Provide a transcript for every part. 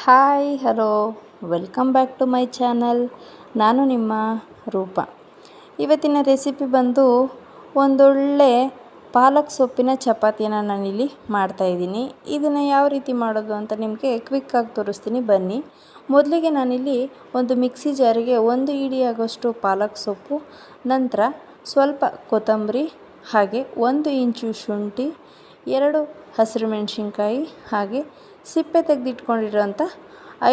Hi, hello. Welcome back to my channel. ನಾನು ನಿಮ್ಮ ರೂಪ. ಇವತ್ತಿನ ರೆಸಿಪಿ ಬಂದು ಒಂದೊಳ್ಳೆ ಪಾಲಕ್ ಸೊಪ್ಪಿನ ಚಪಾತಿಯನ್ನು ನಾನಿಲ್ಲಿ ಮಾಡ್ತಾಯಿದ್ದೀನಿ ಇದನ್ನು ಯಾವ ರೀತಿ ಮಾಡೋದು ಅಂತ ನಿಮಗೆ ಕ್ವಿಕ್ಕಾಗಿ ತೋರಿಸ್ತೀನಿ. ಬನ್ನಿ. ಮೊದಲಿಗೆ ನಾನಿಲ್ಲಿ ಒಂದು ಮಿಕ್ಸಿ ಜಾರಿಗೆ ಒಂದು ಇಡಿಯಾಗೋಷ್ಟು ಪಾಲಕ್ ಸೊಪ್ಪು, ನಂತರ ಸ್ವಲ್ಪ ಕೊತ್ತಂಬರಿ, ಹಾಗೆ ಒಂದು ಇಂಚು ಶುಂಠಿ ಎರಡು ಹಸಿರು ಮೆಣಸಿನ್ಕಾಯಿ ಹಾಗೆ ಸಿಪ್ಪೆ ತೆಗೆದಿಟ್ಕೊಂಡಿರೋಂಥ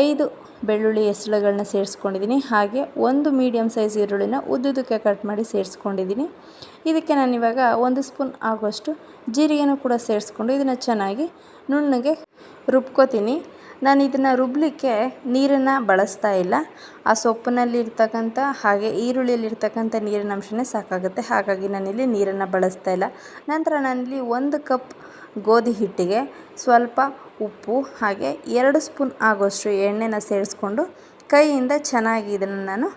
ಐದು ಬೆಳ್ಳುಳ್ಳಿ ಹೆಸಳುಗಳನ್ನ ಸೇರಿಸ್ಕೊಂಡಿದ್ದೀನಿ. ಹಾಗೆ ಒಂದು ಮೀಡಿಯಮ್ ಸೈಜ್ ಈರುಳ್ಳಿನ ಉದ್ದುದಕ್ಕೆ ಕಟ್ ಮಾಡಿ ಸೇರಿಸ್ಕೊಂಡಿದ್ದೀನಿ. ಇದಕ್ಕೆ ನಾನಿವಾಗ ಒಂದು ಸ್ಪೂನ್ ಆಗುವಷ್ಟು ಜೀರಿಗೆನೂ ಕೂಡ ಸೇರಿಸ್ಕೊಂಡು ಇದನ್ನು ಚೆನ್ನಾಗಿ ನುಣ್ಣಗೆ ರುಬ್ಕೋತೀನಿ. ನಾನು ಇದನ್ನು ರುಬ್ಬಲಿಕ್ಕೆ ನೀರನ್ನು ಬಳಸ್ತಾ ಇಲ್ಲ. ಆ ಸೊಪ್ಪಿನಲ್ಲಿ ಇರ್ತಕ್ಕಂಥ ಹಾಗೆ ಈರುಳ್ಳಿಯಲ್ಲಿ ಇರ್ತಕ್ಕಂಥ ನೀರಿನ ಅಂಶನೇ ಸಾಕಾಗುತ್ತೆ. ಹಾಗಾಗಿ ನಾನಿಲ್ಲಿ ನೀರನ್ನು ಬಳಸ್ತಾ ಇಲ್ಲ. ನಂತರ ನಾನಿಲ್ಲಿ ಒಂದು ಕಪ್ ಗೋಧಿ ಹಿಟ್ಟಿಗೆ ಸ್ವಲ್ಪ ಉಪ್ಪು, ಹಾಗೆ ಎರಡು ಸ್ಪೂನ್ ಆಗೋಷ್ಟು ಎಣ್ಣೆನ ಸೇರಿಸ್ಕೊಂಡು ಕೈಯಿಂದ ಚೆನ್ನಾಗಿ ಇದನ್ನು ನಾನು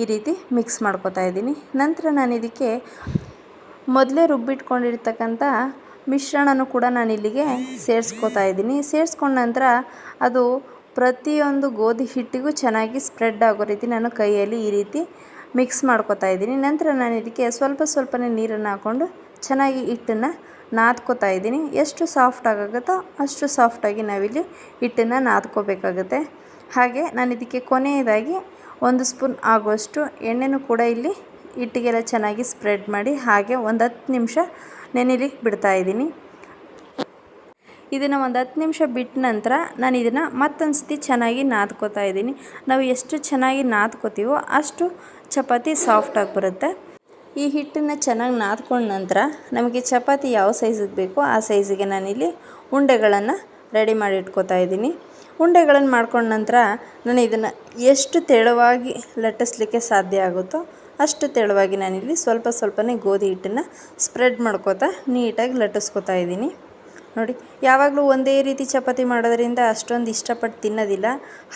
ಈ ರೀತಿ ಮಿಕ್ಸ್ ಮಾಡ್ಕೋತಾ ಇದ್ದೀನಿ. ನಂತರ ನಾನು ಇದಕ್ಕೆ ಮೊದಲೇ ರುಬ್ಬಿಟ್ಕೊಂಡಿರ್ತಕ್ಕಂಥ ಮಿಶ್ರಣನೂ ಕೂಡ ನಾನು ಇಲ್ಲಿಗೆ ಸೇರಿಸ್ಕೋತಾ ಇದ್ದೀನಿ. ಸೇರಿಸ್ಕೊಂಡ ನಂತರ ಅದು ಪ್ರತಿಯೊಂದು ಗೋಧಿ ಹಿಟ್ಟಿಗೂ ಚೆನ್ನಾಗಿ ಸ್ಪ್ರೆಡ್ ಆಗೋ ರೀತಿ ನಾನು ಕೈಯಲ್ಲಿ ಈ ರೀತಿ ಮಿಕ್ಸ್ ಮಾಡ್ಕೋತಾ ಇದ್ದೀನಿ. ನಂತರ ನಾನು ಇದಕ್ಕೆ ಸ್ವಲ್ಪ ಸ್ವಲ್ಪನೇ ನೀರನ್ನು ಹಾಕ್ಕೊಂಡು ಚೆನ್ನಾಗಿ ಹಿಟ್ಟನ್ನು ನಾದ್ಕೋತಾ ಇದ್ದೀನಿ. ಎಷ್ಟು ಸಾಫ್ಟ್ ಆಗುತ್ತೋ ಅಷ್ಟು ಸಾಫ್ಟಾಗಿ ನಾವಿಲ್ಲಿ ಹಿಟ್ಟನ್ನು ನಾದ್ಕೋಬೇಕಾಗುತ್ತೆ. ಹಾಗೆ ನಾನು ಇದಕ್ಕೆ ಕೊನೆಯದಾಗಿ ಒಂದು ಸ್ಪೂನ್ ಆಗುವಷ್ಟು ಎಣ್ಣೆನೂ ಕೂಡ ಇಲ್ಲಿ ಹಿಟ್ಟಿಗೆಲ್ಲ ಚೆನ್ನಾಗಿ ಸ್ಪ್ರೆಡ್ ಮಾಡಿ ಹಾಗೆ ಒಂದು ಹತ್ತು ನಿಮಿಷ ನೆನೆಲಿಕ್ಕೆ ಬಿಡ್ತಾ ಇದ್ದೀನಿ. ಇದನ್ನು ಒಂದು ಹತ್ತು ನಿಮಿಷ ಬಿಟ್ಟ ನಂತರ ನಾನು ಇದನ್ನು ಮತ್ತೊಂದು ಸತಿ ಚೆನ್ನಾಗಿ ನಾದ್ಕೋತಾ ಇದ್ದೀನಿ. ನಾವು ಎಷ್ಟು ಚೆನ್ನಾಗಿ ನಾದ್ಕೋತೀವೋ ಅಷ್ಟು ಚಪಾತಿ ಸಾಫ್ಟಾಗಿ ಬರುತ್ತೆ. ಈ ಹಿಟ್ಟನ್ನು ಚೆನ್ನಾಗಿ ನಾದ್ಕೊಂಡ ನಂತರ ನಮಗೆ ಚಪಾತಿ ಯಾವ ಸೈಜಿಗೆ ಬೇಕೋ ಆ ಸೈಜಿಗೆ ನಾನಿಲ್ಲಿ ಉಂಡೆಗಳನ್ನು ರೆಡಿ ಮಾಡಿ ಇಟ್ಕೋತಾ ಇದ್ದೀನಿ. ಉಂಡೆಗಳನ್ನು ಮಾಡ್ಕೊಂಡ ನಂತರ ನಾನು ಇದನ್ನು ಎಷ್ಟು ತೆಳುವಾಗಿ ಲಟ್ಟಿಸ್ಲಿಕ್ಕೆ ಸಾಧ್ಯ ಆಗುತ್ತೋ ಅಷ್ಟು ತೆಳುವಾಗಿ ನಾನಿಲ್ಲಿ ಸ್ವಲ್ಪ ಸ್ವಲ್ಪನೇ ಗೋಧಿ ಹಿಟ್ಟನ್ನು ಸ್ಪ್ರೆಡ್ ಮಾಡ್ಕೋತಾ ನೀಟಾಗಿ ಲಟ್ಟಿಸ್ಕೊತಾ ಇದ್ದೀನಿ. ನೋಡಿ, ಯಾವಾಗಲೂ ಒಂದೇ ರೀತಿ ಚಪಾತಿ ಮಾಡೋದರಿಂದ ಅಷ್ಟೊಂದು ಇಷ್ಟಪಟ್ಟು ತಿನ್ನೋದಿಲ್ಲ.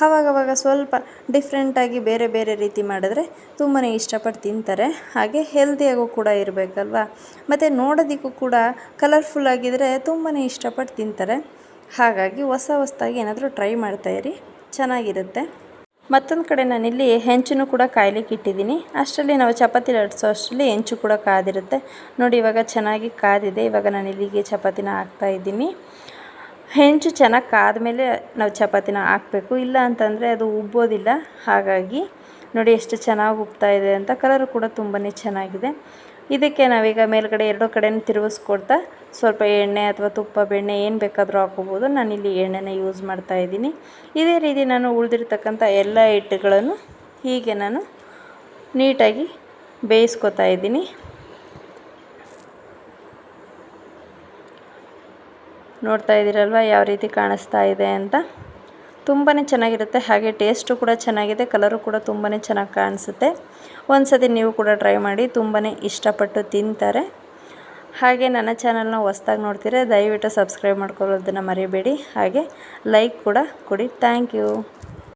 ಆವಾಗವಾಗ ಸ್ವಲ್ಪ ಡಿಫ್ರೆಂಟಾಗಿ ಬೇರೆ ಬೇರೆ ರೀತಿ ಮಾಡಿದ್ರೆ ತುಂಬಾ ಇಷ್ಟಪಟ್ಟು ತಿಂತಾರೆ. ಹಾಗೆ ಹೆಲ್ದಿಯಾಗೂ ಕೂಡ ಇರಬೇಕಲ್ವಾ? ಮತ್ತು ನೋಡೋದಕ್ಕೂ ಕೂಡ ಕಲರ್ಫುಲ್ ಆಗಿದ್ದರೆ ತುಂಬಾ ಇಷ್ಟಪಟ್ಟು ತಿಂತಾರೆ. ಹಾಗಾಗಿ ಹೊಸ ಹೊಸದಾಗಿ ಏನಾದರೂ ಟ್ರೈ ಮಾಡ್ತಾಯಿರಿ ಚೆನ್ನಾಗಿರುತ್ತೆ. ಮತ್ತೊಂದು ಕಡೆ ನಾನಿಲ್ಲಿ ಹೆಂಚನ್ನು ಕೂಡ ಕಾಯಲಿಕ್ಕೆ ಇಟ್ಟಿದ್ದೀನಿ. ಅಷ್ಟರಲ್ಲಿ ನಾವು ಚಪಾತಿ ಲಟ್ಸೋ ಅಷ್ಟರಲ್ಲಿ ಹೆಂಚು ಕೂಡ ಕಾದಿರುತ್ತೆ. ನೋಡಿ, ಇವಾಗ ಚೆನ್ನಾಗಿ ಕಾದಿದೆ. ಇವಾಗ ನಾನು ಇಲ್ಲಿಗೆ ಚಪಾತಿನ ಹಾಕ್ತಾಯಿದ್ದೀನಿ ಹೆಂಚು ಚೆನ್ನಾಗಿ ಕಾದ ಮೇಲೆ ನಾವು ಚಪಾತಿನ ಹಾಕಬೇಕು. ಇಲ್ಲ ಅಂತಂದರೆ ಅದು ಉಬ್ಬೋದಿಲ್ಲ. ಹಾಗಾಗಿ ನೋಡಿ ಎಷ್ಟು ಚೆನ್ನಾಗಿ ಉಬ್ತಾ ಇದೆ ಅಂತ ಕಲರು ಕೂಡ ತುಂಬಾ ಚೆನ್ನಾಗಿದೆ. ಇದಕ್ಕೆ ನಾವೀಗ ಮೇಲ್ಗಡೆ ಎರಡು ಕಡೆನೂ ತಿರುಗಿಸ್ಕೊಡ್ತಾ ಸ್ವಲ್ಪ ಎಣ್ಣೆ ಅಥವಾ ತುಪ್ಪ, ಬೆಣ್ಣೆ ಏನು ಬೇಕಾದರೂ ಹಾಕೋಬೋದು ನಾನಿಲ್ಲಿ ಎಣ್ಣೆನ ಯೂಸ್ ಮಾಡ್ತಾ ಇದ್ದೀನಿ. ಇದೇ ರೀತಿ ನಾನು ಉಳಿದಿರ್ತಕ್ಕಂಥ ಎಲ್ಲ ಹಿಟ್ಟುಗಳನ್ನು ಹೀಗೆ ನಾನು ನೀಟಾಗಿ ಬೇಯಿಸ್ಕೊತಾ ಇದ್ದೀನಿ. ನೋಡ್ತಾ ಇದ್ದೀರಲ್ವ? ಯಾವ ರೀತಿ ಕಾಣಿಸ್ತಾ ಇದೆ ಅಂತ? ತುಂಬಾ ಚೆನ್ನಾಗಿರುತ್ತೆ. ಹಾಗೆ ಟೇಸ್ಟು ಕೂಡ ಚೆನ್ನಾಗಿದೆ. ಕಲರು ಕೂಡ ತುಂಬಾ ಚೆನ್ನಾಗಿ ಕಾಣಿಸುತ್ತೆ. ಒಂದು ಸತಿ ನೀವು ಕೂಡ ಟ್ರೈ ಮಾಡಿ. ತುಂಬಾ ಇಷ್ಟಪಟ್ಟು ತಿಂತಾರೆ. ಹಾಗೆ ನನ್ನ ಚಾನಲ್ನ ಹೊಸ್ದಾಗಿ ನೋಡ್ತೀರಾ ದಯವಿಟ್ಟು ಸಬ್ಸ್ಕ್ರೈಬ್ ಮಾಡ್ಕೊಳ್ಳೋದನ್ನು ಮರಿಬೇಡಿ. ಹಾಗೆ ಲೈಕ್ ಕೂಡ ಕೊಡಿ. Thank you.